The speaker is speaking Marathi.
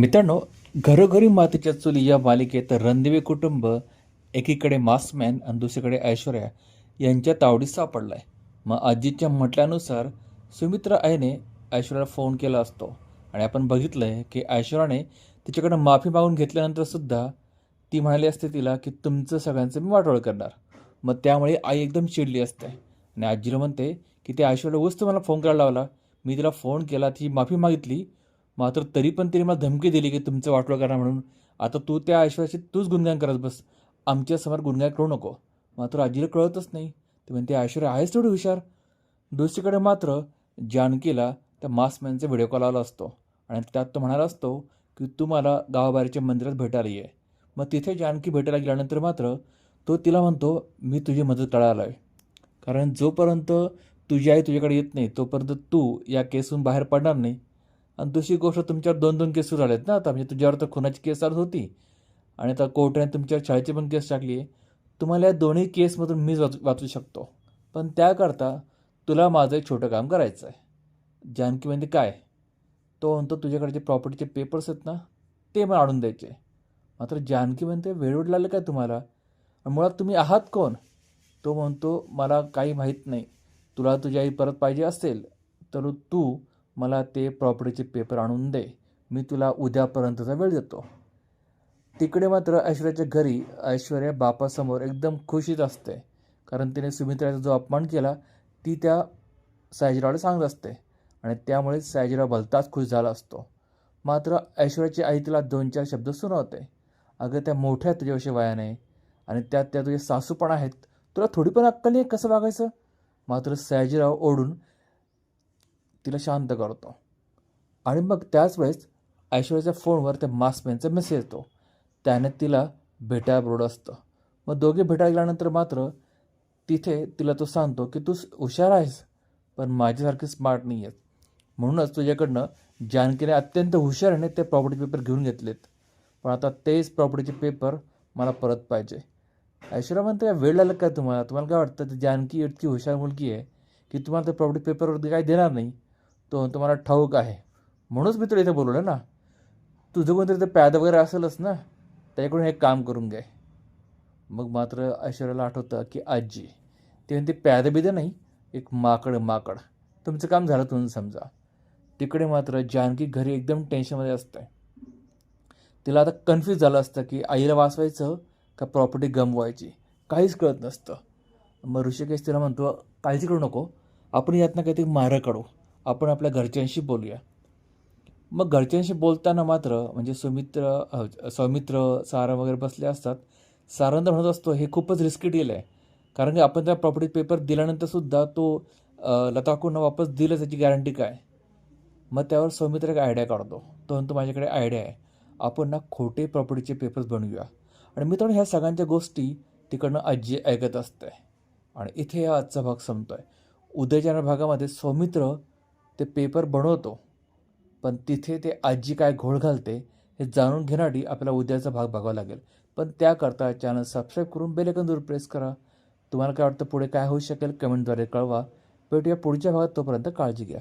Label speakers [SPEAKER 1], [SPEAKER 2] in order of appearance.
[SPEAKER 1] मित्रांनो घरोघरी मातीच्या चुली या मालिकेत रणदेवी कुटुंब एकीकडे मास्कमॅन आणि दुसरीकडे ऐश्वर्या यांच्या तावडीत सापडलाय. मग आजीच्या म्हटल्यानुसार सुमित्रा आईने ऐश्वर्याला फोन केला असतो आणि आपण बघितलंय की ऐश्वर्याने तिच्याकडे माफी मागून घेतल्यानंतर सुद्धा ती म्हणाली असते तिला की तुमचं सगळ्यांचं मी वाटोळ करणार. मग त्यामुळे आई एकदम चिडली असते आणि आजीला म्हणते की ते ऐश्वर्याला उस्त मला फोन करायला लावला. मी तिला फोन केला ती माफी मागितली मात्र तरी पण तिने मला धमकी दिली की तुमचं वाटलं करा म्हणून. आता तू त्या ऐश्वर्याची तूच गुणगान करत बस. आमच्यासमोर गुणगान करू नको. मात्र आजीला कळतच नाही. ते म्हणते ऐश्वर्य आहेच तेवढी हुशार? दुसरीकडे मात्र जानकीला त्या मास्कमॅनचा व्हिडिओ कॉल आला असतो. आणि त्यात तो म्हणाला असतो की तू मला गावाबाहेरच्या मंदिरात भेटायला ये. मग तिथे जानकी भेटायला गेल्यानंतर मात्र तो तिला म्हणतो मी तुझी मदत करायला आहे कारण जोपर्यंत तुझी आई तुझ्याकडे येत नाही तोपर्यंत तू या केसहून बाहेर पडणार नाही. आणि दुसरी गोष्ट तुमच्यावर दोन दोन केस सुरू आहेत ना आता. म्हणजे तुझ्यावर तर खुनाची केस चालू होती. आणि आता कोर्टाने तुमच्यावर शाळेची पण केस टाकली आहे. तुम्हाला या दोन्ही केसमधून मीच वाच वाचू शकतो. पण त्याकरता तुला माझं एक छोटं काम करायचं आहे. जानकी म्हणजे काय? तो म्हणतो तुझ्याकडे जे प्रॉपर्टीचे पेपर्स आहेत ना ते मला आणून द्यायचे मात्र जानकी म्हणते वेळ लागलं काय तुम्हाला? मुळात तुम्ही आहात कोण? तो म्हणतो मला काही माहीत नाही. तुला तुझी आई परत पाहिजे असेल तर तू मला ते प्रॉपर्टीचे पेपर आणून दे. मी तुला उद्यापर्यंतचा वेळ देतो. तिकडे मात्र ऐश्वर्याच्या घरी ऐश्वर्या बापासमोर एकदम खुशीत असते. कारण तिने सुमित्राचा जो अपमान केला ती त्या सायजीरावला सांगत असते. आणि त्यामुळे सायजीराव भलताच खुश झाला असतो. मात्र ऐश्वर्याची आई तिला दोन चार शब्द सुनावते. अगं त्या मोठ्या तुझ्याविषयी वयाने आणि त्यात त्या तुझे सासू पण आहेत. तुला थोडी पण अक्कल नाही कसं वागायचं? मात्र सयाजीराव ओढून तिला शांत करतो. आणि मग त्याच वेळेस ऐश्वर्याच्या फोनवर त्या मास्कमॅनचा मेसेज येतो. त्याने तिला भेटायला बोलवलं असतं. मग दोघे भेटायला गेल्यानंतर मात्र तिथे तिला तो सांगतो की तू हुशार आहेस पण माझ्यासारखी स्मार्ट नाही आहेस म्हणूनच तुझ्याकडनं जानकीने अत्यंत हुशारीने ते प्रॉपर्टी पेपर घेऊन घेतलेत. पण आता तेच प्रॉपर्टीचे पेपर मला परत पाहिजे. ऐश्वर्या म्हणते काय वेळ लागला काय तुम्हाला? तुम्हाला काय वाटतं? ती जानकी इतकी हुशार मुलगी आहे की तुम्हाला ते प्रॉपर्टी पेपरवरती काही देणार नाही? तो तुम्हाला ठाऊक आहे. म्हणूनच मी तुला इथे बोलवलं ना. तुझं कोणतरी इथं पॅद वगैरे असेलच ना त्याच्याकडून हे काम करून घे. मग मात्र ऐश्वर्याला आठवतं की आजी ते म्हणते पॅद बिद नाही एक माकड माकड. तुमचं काम झालं तुम्ही समजा. तिकडे मात्र जानकी घरी एकदम टेन्शनमध्ये असतं. तिला आता कन्फ्यूज झालं असतं की आईला वाचवायचं का प्रॉपर्टी गमवायची? काहीच कळत नसतं. मग ऋषिकेश तिला म्हणतो काळजी करू नको आपण यातनं काहीतरी मारं काढू. आपण आपल्या घरच्यांशी बोलूया. मग घरच्यांशी बोलताना मात्र म्हणजे सुमित्र सौमित्र सारा वगैरे बसले असतात. सारंद म्हणत असतो हे खूपच रिस्की डील आहे. कारण की आपण त्या प्रॉपर्टी पेपर दिल्यानंतरसुद्धा तो लताकूंना वापस दिलं त्याची गॅरंटी काय? मग त्यावर सौमित्र एक आयडिया काढतो. तो म्हणतो माझ्याकडे आयडिया आहे. आपण ना खोटे प्रॉपर्टीचे पेपर्स बनवूया. आणि मित्रांनो ह्या सगळ्यांच्या गोष्टी तिकडनं आजी ऐकत असते. आणि इथे हा आजचा भाग संपतो आहे उद्याच्या भागामध्ये सौमित्र ते पेपर बनवतो. पण तिथे ते आजी काय घोळ घालते हे जाणून घेण्यासाठी आपल्याला उद्याचा भाग बघावा लागेल. पण त्याकरता चॅनल सबस्क्राईब करून बेलेकन दूर प्रेस करा. तुम्हाला काय वाटतं पुढे काय होऊ शकेल कमेंटद्वारे कळवा. भेटूया पुढच्या भागात तोपर्यंत काळजी घ्या.